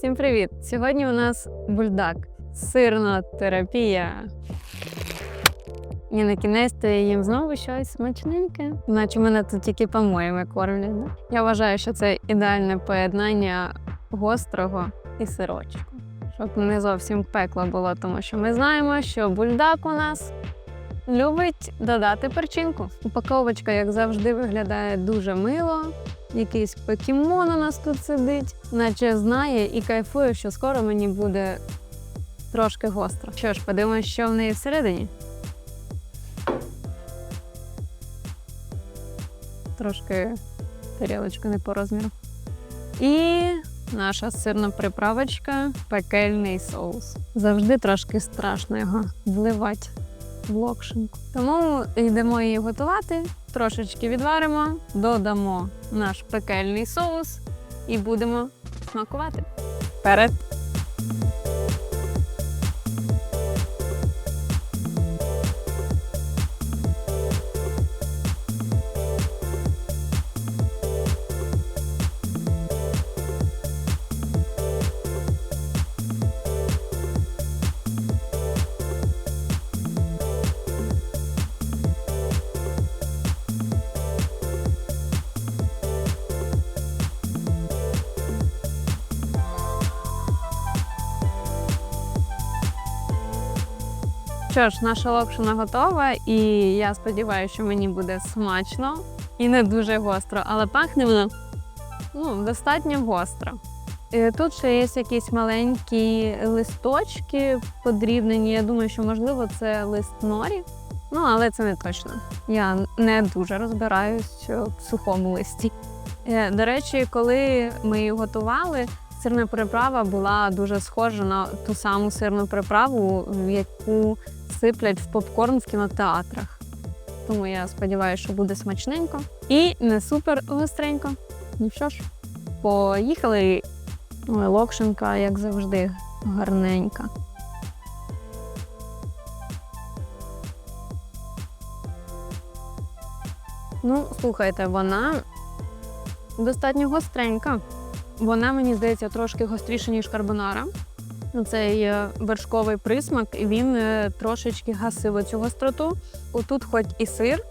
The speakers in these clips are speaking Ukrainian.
Всім привіт! Сьогодні у нас бульдак. Сирна терапія. І на кінець то я їм знову щось смачненьке. Наче мене тут тільки помоями кормлять. Да? Я вважаю, що це ідеальне поєднання гострого і сирочку. Щоб не зовсім пекло було, тому що ми знаємо, що бульдак у нас любить додати перчинку. Упаковочка, як завжди, виглядає дуже мило. Якийсь покемон у нас тут сидить, наче знає і кайфує, що скоро мені буде трошки гостро. Що ж, подивимось, що в неї всередині. Трошки тарілочка не по розміру. І наша сирна приправочка пекельний соус. Завжди трошки страшно його вливати в локшинку. Тому йдемо її готувати. Трошечки відваримо, додамо наш пекельний соус і будемо смакувати. Вперед! Що ж, наша локшина готова, і я сподіваюся, що мені буде смачно і не дуже гостро, але пахне воно ну, достатньо гостро. Е, Тут ще є якісь маленькі листочки подрібнені. Я думаю, що можливо це лист норі. Ну, але це не точно. Я не дуже розбираюсь в сухому листі. Е, До речі, коли ми її готували, сирна приправа була дуже схожа на ту саму сирну приправу, в яку сиплять в попкорн в кінотеатрах. Тому я сподіваюся, що буде смачненько і не супер гостренько. Ну що ж, поїхали. Ой, локшинка, як завжди, гарненька. Ну, слухайте, вона достатньо гостренька. Вона, мені здається, трошки гостріша, ніж карбонара. Цей е, вершковий присмак, і він е, трошечки гасив цю гостроту. Отут, хоч і сир,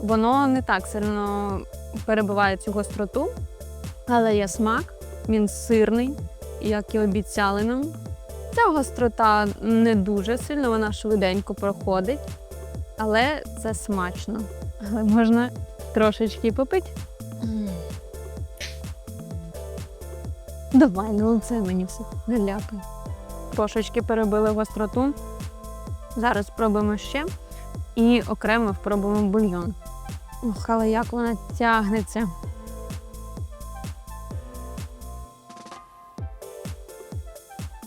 воно не так сильно перебиває цю гостроту, але є смак, він сирний, як і обіцяли нам. Ця гострота не дуже сильно, вона швиденько проходить, але це смачно. Але можна трошечки попити. Давай, ну це мені все не ляпай. Трошечки перебили гостроту. Зараз спробуємо ще. І окремо спробуємо бульйон. Ох, але як вона тягнеться.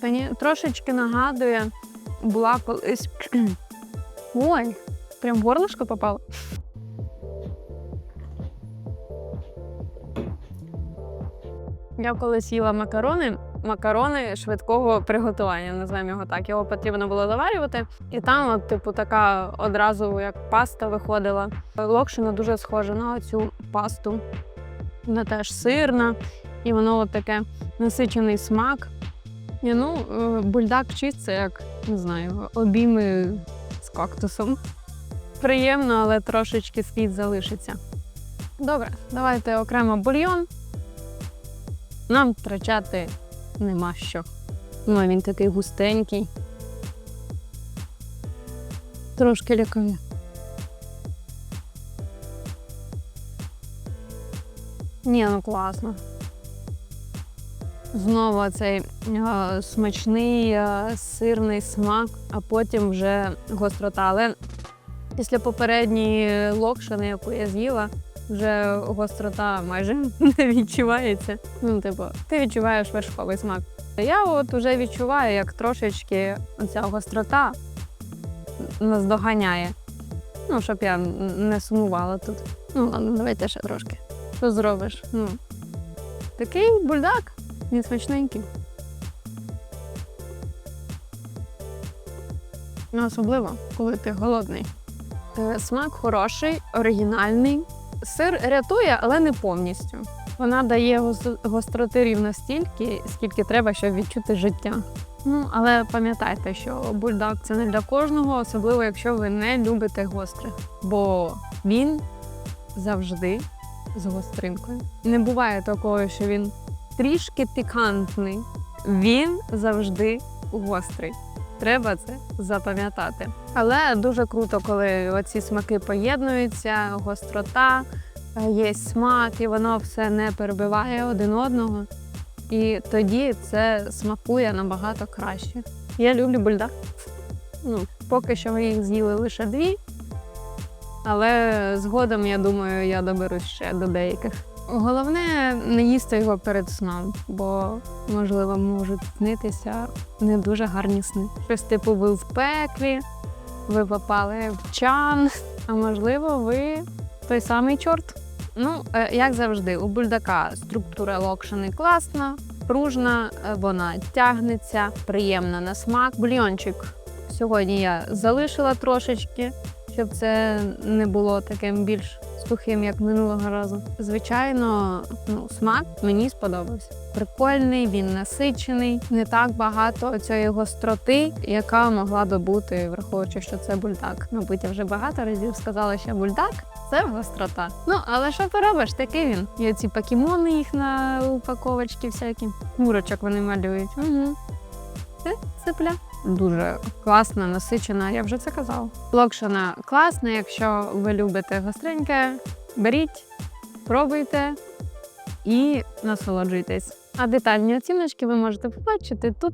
Мені трошечки нагадує, була колись. Ой, прям в попало. Я колись їла макарони, макарони швидкого приготування, називаємо його так. Його потрібно було заварювати. І там, от, типу, така одразу як паста виходила. Локшина дуже схожа на цю пасту. Вона теж сирна, і воно от таке насичений смак. І, ну, е, бульдак це як не знаю, обійми з кактусом. Приємно, але трошечки слід залишиться. Добре, давайте окремо бульйон. Нам втрачати нема що. Ну, він такий густенький. Трошки лякає. Ні, ну класно. Знову цей е, смачний е, сирний смак, а потім вже гострота. Але після попередньої локшини, яку я з'їла, вже гострота майже не відчувається. Ну, типу, ти відчуваєш вершковий смак. Я от вже відчуваю, як трошечки ця гострота наздоганяє. Ну, щоб я не сумувала тут. Ну, ладно, давайте ще трошки. Що зробиш? Ну, такий бульдак, він смачненький. Ну, особливо, коли ти голодний. Е, Смак хороший, оригінальний. Сир рятує, але не повністю. Вона дає гос- гостроти рівно стільки, скільки треба, щоб відчути життя. Ну, але пам'ятайте, що бульдог це не для кожного, особливо якщо ви не любите гостре. Бо він завжди з гостринкою. Не буває такого, що він трішки пікантний. Він завжди гострий. Треба це запам'ятати. Але дуже круто, коли оці смаки поєднуються, гострота, е, є смак, і воно все не перебиває один одного. І тоді це смакує набагато краще. Я люблю бульдог. Ну, поки що ми їх з'їли лише дві, але згодом, я думаю, я доберусь ще до деяких. Головне не їсти його перед сном, бо можливо можуть снитися не дуже гарні сни. Щось типу ви в пеклі, ви попали в чан, а можливо, ви той самий чорт. Ну, е, як завжди, у бульдака структура локшини класна, пружна, е, вона тягнеться, приємна на смак. Бульйончик сьогодні я залишила трошечки, щоб це не було таким більш сухим, як минулого разу. Звичайно, ну, смак мені сподобався. Прикольний, він насичений, не так багато цієї гостроти, яка могла би бути, враховуючи, що це бульдак. Мабуть, я вже багато разів сказала, що бульдак це гострота. Ну, але що поробиш, такий він. Є ці покемони їх на упаковочці всякі. Мурочок вони малюють. Угу. Це цепля. Дуже класна, насичена, я вже це казала. Локшина класна, якщо ви любите гостреньке, беріть, пробуйте і насолоджуйтесь. А детальні оціночки ви можете побачити тут.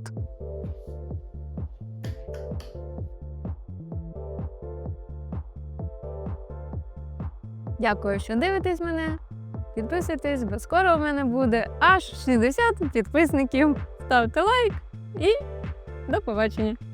Дякую, що дивитесь мене. Підписуйтесь, бо скоро у мене буде аж 60 підписників. Ставте лайк і до побачення!